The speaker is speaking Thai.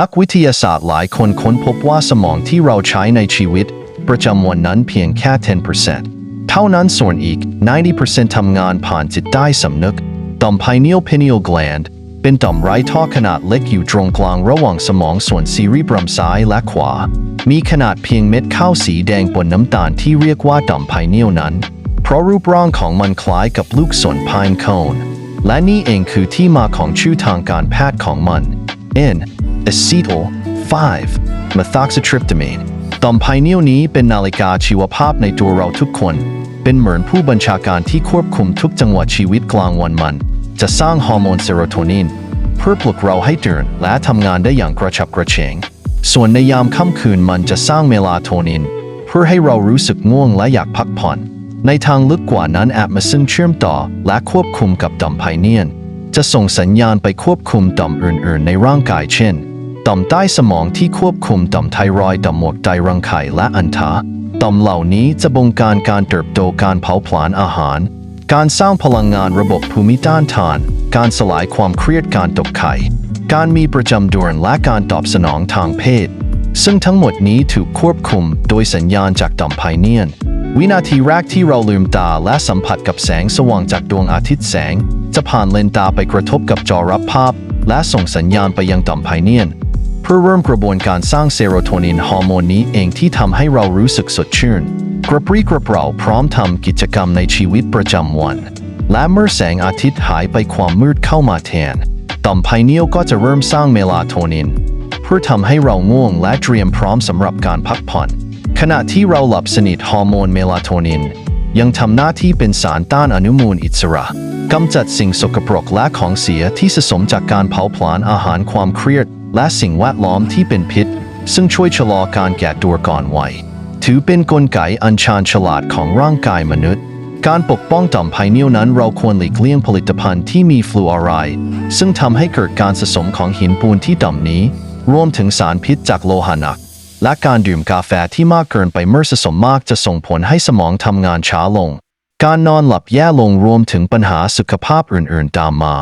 นักวิทยาศาสตร์หลายคนค้นพบว่าสมองที่เราใช้ในชีวิต ประจำวันนั้นเพียงแค่ 10%เท่านั้นส่วนอีก 90%ทำงานผ่านจิตใต้สำนึกต่อม pineal pineal gland เป็นต่อมไร้ท่อขนาดเล็กอยู่ตรงกลางระหว่างสมองส่วนซีรีบรัมซ้ายและขวา มีขนาดเพียงเม็ดข้าวสีแดงบนน้ำตาลที่เรียกว่าต่อม pineal นั้น เพราะรูปร่างของมันคล้ายกับลูกศร pine cone และนี่เองคือที่มาของชื่อทางการแพทย์ของมัน N acetyl 5 methoxytryptamine ต่อมไพเนียลนี้เป็นนาฬิกาชีวภาพในตัวเราทุกคน เป็นเหมือนผู้บัญชาการที่ควบคุมทุกจังหวะชีวิตกลางวันมัน จะสร้างฮอร์โมนเซโรโทนินเพื่อปลุกเราให้ตื่นและทำงานได้อย่างกระฉับกระเฉง ส่วนในยามค่ำคืนมันจะสร้างเมลาโทนิน เพื่อให้เรารู้สึกง่วงและอยากพักผ่อน ในทางลึกกว่านั้นแอปมาซึ่งเชื่อมต่อและควบคุมกับต่อมไพเนียน จะส่งสัญญาณไปควบคุมต่อมอื่นๆ ในร่างกายเช่น ต่อมใต้สมองที่ควบคุมต่อมไทรอยด์ต่อมหมวกไตรังไข่และอันทาต่อมเหล่านี้จะบงการการเติบโตการเผาผลาญอาหาร การสร้างพลังงานระบบภูมิต้านทาน การสลายความเครียดการตกไข่ การมีประจำเดือนและการตอบสนองทางเพศ ซึ่งทั้งหมดนี้ถูกควบคุมโดยสัญญาณจากต่อมไพเนียน วินาทีแรกที่เราลืมตาและสัมผัสกับแสงสว่างจากดวงอาทิตย์แสง จะผ่านเลนตาไปกระทบกับจอรับภาพ และส่งสัญญาณไปยังต่อมไพเนียน เพื่อเริ่มกระบวนการสร้างเซโรโทนินฮอร์โมนนี้เองที่ทำให้เรารู้สึกสดชื่น กระปรี้กระเปร่าพร้อมทำกิจกรรมในชีวิตประจำวัน และเมื่อแสงอาทิตย์หายไปความมืดเข้ามาแทนต่อมไพเนียลก็จะเริ่มสร้างเมลาโทนิน เพื่อทำให้เราง่วงและเตรียมพร้อมสำหรับการพักผ่อน ขณะที่เราหลับสนิทฮอร์โมนเมลาโทนิน ยังทำหน้าที่เป็นสารต้านอนุมูลอิสระกำจัดสิ่งสกปรกและของเสียที่สะสมจากการเผาผลาญอาหารความเครียด และสิ่งแวดล้อมที่เป็นพิษ ซึ่งช่วยชะลอการแก่ตัวก่อนวัยถือเป็นกลไกอันชาญฉลาดของร่างกายมนุษย์ การปกป้องต่อมไพเนียลนั้นเราควรหลีกเลี่ยงผลิตภัณฑ์ที่มีฟลูออไรด์ซึ่งทำให้เกิดการสะสมของหินปูนที่ต่อมนี้ รวมถึงสารพิษจากโลหะหนัก และการดื่มกาแฟที่มากเกินไปเมื่อสะสมมากจะส่งผลให้สมองทำงานช้าลง การนอนหลับแย่ลงรวมถึงปัญหาสุขภาพอื่นๆตามมา